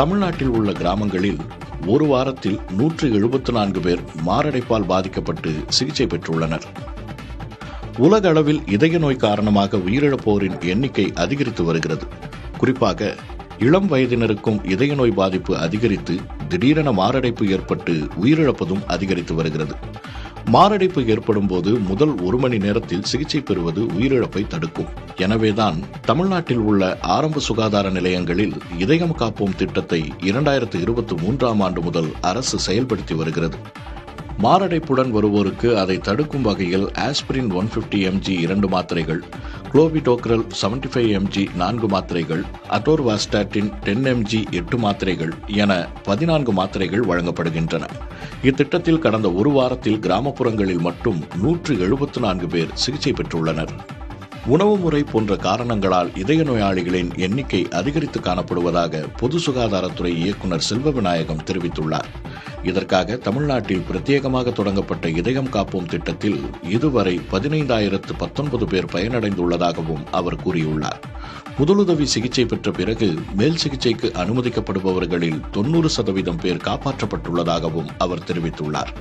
தமிழ்நாட்டில் உள்ள கிராமங்களில் ஒரு வாரத்தில் நூற்று எழுபத்து நான்கு பேர் மாரடைப்பால் பாதிக்கப்பட்டு சிகிச்சை பெற்றுள்ளனர். உலக அளவில் இதய நோய் காரணமாக உயிரிழப்போரின் எண்ணிக்கை அதிகரித்து வருகிறது. குறிப்பாக இளம் வயதினருக்கும் இதய நோய் பாதிப்பு அதிகரித்து திடீரென மாரடைப்பு ஏற்பட்டு உயிரிழப்பதும் அதிகரித்து வருகிறது. மாரடைப்பு ஏற்படும் போது முதல் ஒரு மணி நேரத்தில் சிகிச்சை பெறுவது உயிரிழப்பை தடுக்கும். எனவேதான் தமிழ்நாட்டில் உள்ள ஆரம்ப சுகாதார நிலையங்களில் இதயம் காப்போம் திட்டத்தை இரண்டாயிரத்து இருபத்தி மூன்றாம் ஆண்டு முதல் அரசு செயல்படுத்தி வருகிறது. மாரடைப்புடன் வருவோருக்கு அதை தடுக்கும் வகையில் ஆஸ்பிரின் ஒன் பிப்டி எம்ஜி இரண்டு மாத்திரைகள் குளோபிடோக்ரல் செவன்டி ஃபைவ் எம்ஜி நான்கு மாத்திரைகள் அட்டோர்வாஸ்டாட்டின் டென் எம்ஜி எட்டு மாத்திரைகள் என பதினான்கு மாத்திரைகள் வழங்கப்படுகின்றன. இத்திட்டத்தில் கடந்த ஒரு வாரத்தில் கிராமப்புறங்களில் மட்டும் நூற்று எழுபத்து நான்கு பேர் சிகிச்சை பெற்றுள்ளனர். உணவு முறை போன்ற காரணங்களால் இதய நோயாளிகளின் எண்ணிக்கை அதிகரித்து காணப்படுவதாக பொது சுகாதாரத்துறை இயக்குநர் செல்வ விநாயகம் தெரிவித்துள்ளார். இதற்காக தமிழ்நாட்டில் பிரத்யேகமாக தொடங்கப்பட்ட இதயம் காப்போம் திட்டத்தில் இதுவரை பதினைந்தாயிரத்து பத்தொன்பது பேர் பயனடைந்துள்ளதாகவும் அவர் கூறியுள்ளார். முதலுதவி சிகிச்சை பெற்ற பிறகு மேல் சிகிச்சைக்கு அனுமதிக்கப்படுபவர்களில் தொன்னூறு சதவீதம் பேர் காப்பாற்றப்பட்டுள்ளதாகவும் அவர் தெரிவித்துள்ளார்.